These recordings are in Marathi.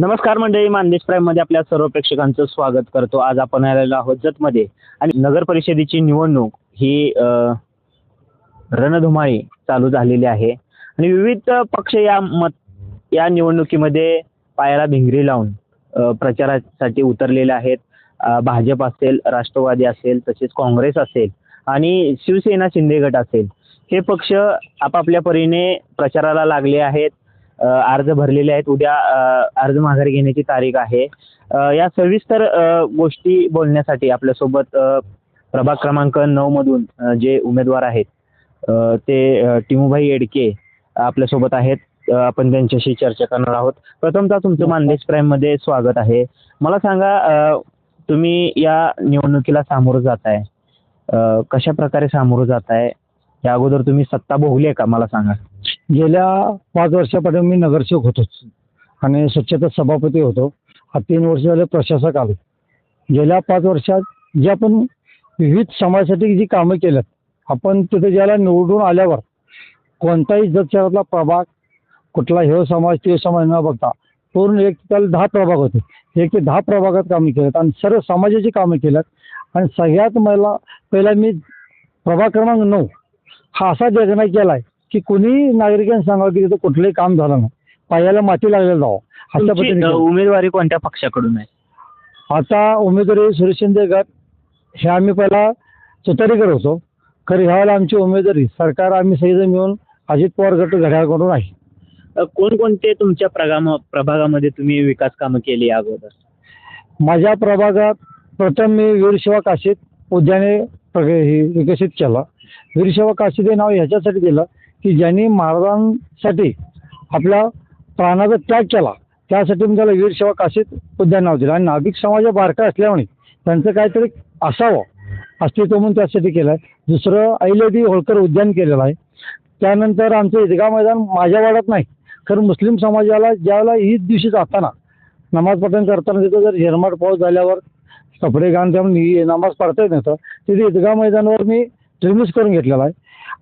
नमस्कार मंडळी मानदेश प्राईममध्ये आपल्या सर्व प्रेक्षकांचं स्वागत करतो. आज आपण आलेलो आहोत जतमध्ये. आणि नगर परिषदेची निवडणूक ही रणधुमाळी चालू झालेली आहे. आणि विविध पक्ष या मत या निवडणुकीमध्ये पायाला भिंगरी लावून प्रचारासाठी उतरलेले आहेत. भाजप असेल राष्ट्रवादी असेल तसेच काँग्रेस असेल आणि शिवसेना शिंदे गट असेल. हे पक्ष आपापल्या परीने प्रचाराला लागले आहेत. अर्ज भरलेले आहेत. उद्या अर्ज माघारी घेण्याची तारीख आहे. या सविस्तर गोष्टी बोलण्यासाठी आपल्यासोबत प्रभाग क्रमांक नऊ मधून जे उमेदवार आहेत ते टिमूभाई येडके आपल्यासोबत आहेत. आपण त्यांच्याशी चर्चा करणार आहोत. प्रथमतः तुमचं मानदेश प्राईममध्ये स्वागत आहे. मला सांगा तुम्ही या निवडणुकीला सामोरं जात आहे कशा प्रकारे सामोरं जात आहे या अगोदर तुम्ही सत्ता भोगली आहे का? मला सांगा. गेल्या पाच वर्षापासून मी नगरसेवक होतोच. आणि स्वच्छता सभापती होतो. हा तीन वर्ष झाले प्रशासक आलो. गेल्या पाच वर्षात जे आपण विविध समाजासाठी जी कामं केल्यात आपण तिथे ज्याला निवडून आल्यावर कोणताही जत शहरातला प्रभाग कुठला हे समाज ते समाज न बघता पूर्ण एक त्याला दहा प्रभाग होते. एक ते दहा प्रभागात कामं केल्यात आणि सर्व समाजाची कामं केल्यात. आणि सगळ्यात मला पहिला मी प्रभाग क्रमांक नऊ हा असा निर्णय केला आहे की कुणी नागरिकांनी सांगावं की तिथं कुठलंही काम झालं नाही. पायाला माती लागलेलं जावं अशा तुमची, पद्धतीने अ. उमेदवारी कोणत्या पक्षाकडून आहे? आता उमेदवारी सुरेश शिंदे गट हे आम्ही पहिला तुतारीकडे होतो. खरं ह्यावेळेला आमची उमेदवारी सरकार आम्ही सगळेजण मिळून अजित पवार गट घड्याळकडून आहे. अ, कोणकोणते तुमच्या प्रगाम प्रभागामध्ये तुम्ही विकास कामं केली या अगोदर? माझ्या प्रभागात प्रथम मी वीरसेवा काशीत उद्याने प्रग- हे विकसित केला. वीरसेवा काशीत हे नाव ह्याच्यासाठी दिलं की ज्यांनी महाराजांसाठी आपल्या प्राणाचा त्याग केला त्यासाठी मी त्याला वीरसेवा काशीत उद्यान नाव दिलं आणि नाभिक समाज बारका असल्यामुळे त्यांचं काहीतरी असावं अस्तित्व म्हणून त्यासाठी केलं आहे दुसरं अहिल्यादेवी होळकर उद्यान केलेलं आहे. त्यानंतर आमचं ईदगा मैदान माझ्या वाड्यात नाही कारण मुस्लिम समाजाला ज्यावेळेला ईद दिवशी जाताना नमाज पठण करताना तिथं जर झिरमाट पाऊस झाल्यावर कपडे घाण त्यामुळे नमाज पडता येत नव्हतं. तिथे ईदगा मैदानावर मी ट्रिमिस करून घेतलेला आहे.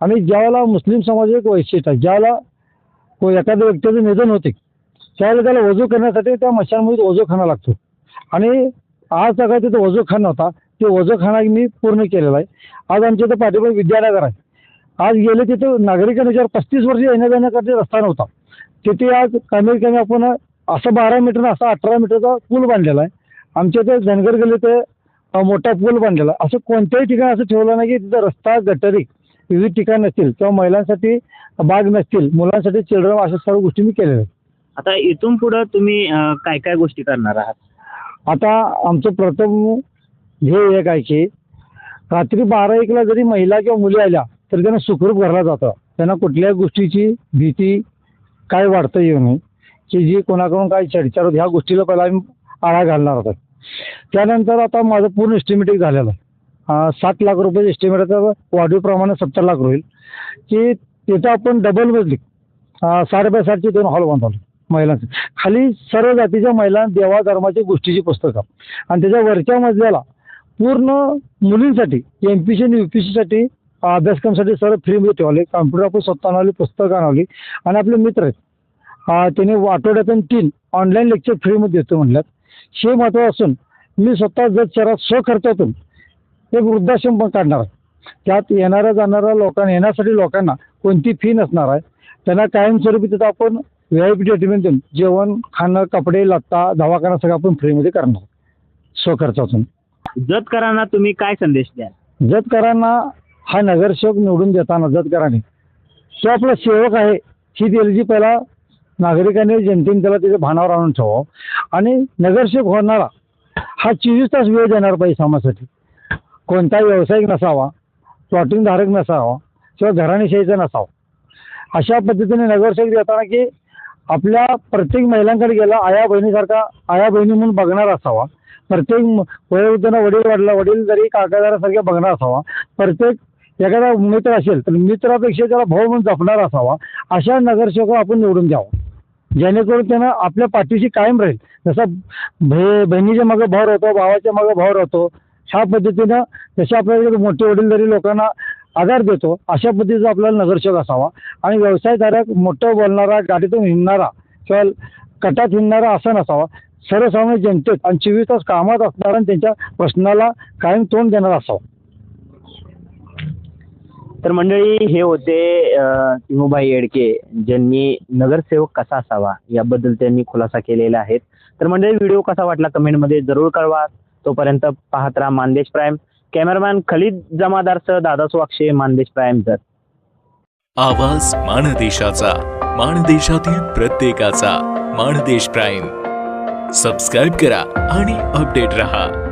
आणि ज्यावेळेला मुस्लिम समाज एक वैशिष्ट्य आहे ज्यावेळेला को एखाद्या व्यक्तीचं निधन होते त्यावेळेला त्याला वजू करण्यासाठी त्या मशानमध्ये वजूखाना लागतो. आणि आज सगळं तिथं वजूखाना होता ते वजूखाना मी पूर्ण केलेला आहे. आज आमच्या इथं पाठीमागे विद्यानगर आहे. आज गेले तिथं नागरिकांना पस्तीस वर्ष येण्याजयेण्याकरती रस्ता नव्हता. तिथे आज कमीत कमी आपण असं बारा मीटर असा अठरा मीटरचा पूल बांधलेला आहे. आमच्या इथे धनगर गेले ते मोठा पूल बांधलेला. असं कोणत्याही ठिकाणी असं ठेवलं नाही की तिथं रस्ता गटारी विविध ठिकाण नसतील किंवा महिलांसाठी बाग नसतील मुलांसाठी चिल्ड्रन अशा सर्व गोष्टी मी केलेल्या आहेत. आता इथून पुढं तुम्ही अ, काय काय गोष्टी करणार आहात? आता आमचं प्रथम ध्येय एक आहे की रात्री बारा एकला जरी महिला किंवा मुली आल्या तरी त्यांना सुखरूप घरला जातं. त्यांना कुठल्याही गोष्टीची भीती काय वाढता येऊ नये. की जी कोणाकडून काय छेडछाड होते ह्या गोष्टीला पहिला आम्ही आळा घालणार होता त्यानंतर आता माझं पूर्ण एस्टिमेटिक झालेलं आहे. सात लाख रुपये एस्टिमेट वाढीवप्रमाणे सत्तर लाख होईल. की तिथं आपण डबल मजली अं, साडे बाय साठचे दोन हॉल बांधवले महिलांचे. खाली सर्व जातीच्या महिला देवा धर्माची गोष्टीची पुस्तकं. आणि त्याच्या वरच्या मजल्याला पूर्ण मुलींसाठी एम पी सी आणि यू पी सीसाठी अभ्यासक्रमासाठी सर्व फ्रीमध्ये ठेवले. कॉम्प्युटर आपण स्वतः आणवली पुस्तकं आणवली आणि आपले मित्र आहेत. त्याने आठवड्यातून तीन ऑनलाईन लेक्चर फ्रीमध्ये देतो म्हणल्यात. हे महत्त्व असून मी स्वतः जत शहरात स्वखर्चातून एक वृद्धाश्रम पण काढणार आहे. त्यात येणाऱ्या जाणाऱ्या लोकांना येण्यासाठी लोकांना कोणती फी नसणार आहे. त्यांना कायमस्वरूपी तिथं आपण व्ही आय पी ट्रीटमेंट देऊन जेवण खाणं कपडे लत्ता दवाखाना सगळं आपण फ्रीमध्ये करणार स्वखर्चातून. जतकरांना तुम्ही काय संदेश द्याल? जतकरांना हा नगरसेवक निवडून देताना जतकरांनी. तो आपला सेवक आहे. ही त्याची पहिला नागरिकांनी जनतेने त्याला त्याच्या भानावर आणून ठेवावं. आणि नगरसेवक होणारा हा चोवीस तास वेळ देणार पाहिजे समाजासाठी. कोणताही व्यावसायिक नसावा प्लॉटिंग धारक नसावा किंवा घराणेशाहीचा नसावा. अशा पद्धतीने नगरसेवक देताना की आपल्या प्रत्येक महिलांकडे गेला आया बहिणीसारखा आया बहिणी म्हणून बघणार असावा. प्रत्येक म- वयोवृद्धांना वडील वाढला वडील जरी काकादारासारखे बघणार असावा प्रत्येक एखादा मित्र असेल तर मित्रापेक्षा त्याला भाऊ म्हणून जपणार असावा अशा नगरसेवक आपण निवडून द्यावा. जेणेकरून त्यानं आपल्या पाठीशी कायम राहील. जसा भे बहिणीच्या मागं भाव राहतो भावाच्या मागं भाव राहतो ह्या पद्धतीनं जसे आपल्याकडे मोठे वडीलधारी लोकांना आधार देतो अशा पद्धतीचा आपल्याला नगरसेवक असावा. आणि व्यवसायधारक मोठं बोलणारा गाडीतून हिंडणारा किंवा कटात हिंडणारा असा नसावा. सर्वसामान्य जनतेत आणि चोवीस तास कामात असणारा आणि त्यांच्या प्रश्नाला कायम तोंड देणारा असावा. तर मंडळी हे होते अ, येडके ज्यांनी नगरसेवक कसा असावा याबद्दल त्यांनी खुलासा केलेला आहे. तर मंडळी व्हिडिओ कसा वाटला कमेंटमध्ये जरूर कळवा. तोपर्यंत पाहत राहा मानदेश प्राईम. कॅमेरामॅन खलीद जमादारसह दादा सुवाक्षे मानदेश प्राईम जर. आवाज माणदेशाचा माणदेशातील प्रत्येकाचा मानदेश प्राईम. सबस्क्राईब करा आणि अपडेट रहा.